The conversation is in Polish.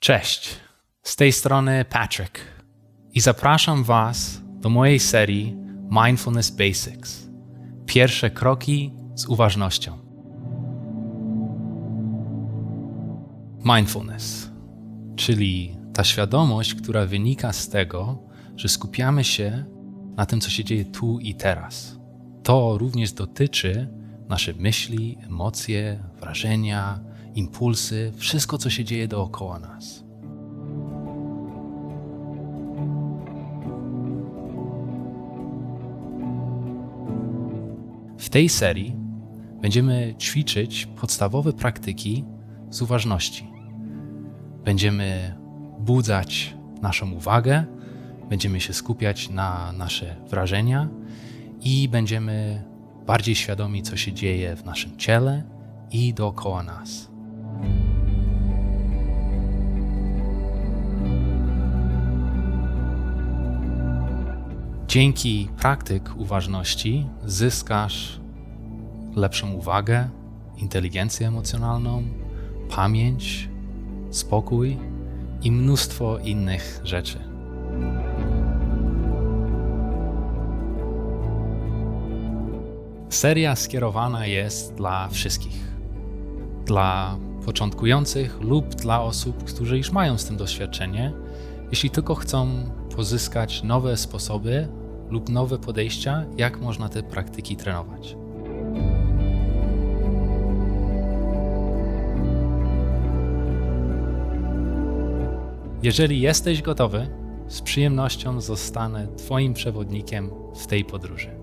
Cześć, z tej strony Patrick i zapraszam Was do mojej serii Mindfulness Basics. Pierwsze kroki z uważnością. Mindfulness, czyli ta świadomość, która wynika z tego, że skupiamy się na tym, co się dzieje tu i teraz. To również dotyczy nasze myśli, emocje, wrażenia, impulsy, wszystko, co się dzieje dookoła nas. W tej serii będziemy ćwiczyć podstawowe praktyki z uważności. Będziemy budzać naszą uwagę, będziemy się skupiać na nasze wrażenia i będziemy bardziej świadomi, co się dzieje w naszym ciele i dookoła nas. Dzięki praktyk uważności zyskasz lepszą uwagę, inteligencję emocjonalną, pamięć, spokój i mnóstwo innych rzeczy. Seria skierowana jest dla wszystkich. Dla początkujących lub dla osób, którzy już mają z tym doświadczenie, jeśli tylko chcą pozyskać nowe sposoby lub nowe podejścia, jak można te praktyki trenować. Jeżeli jesteś gotowy, z przyjemnością zostanę Twoim przewodnikiem w tej podróży.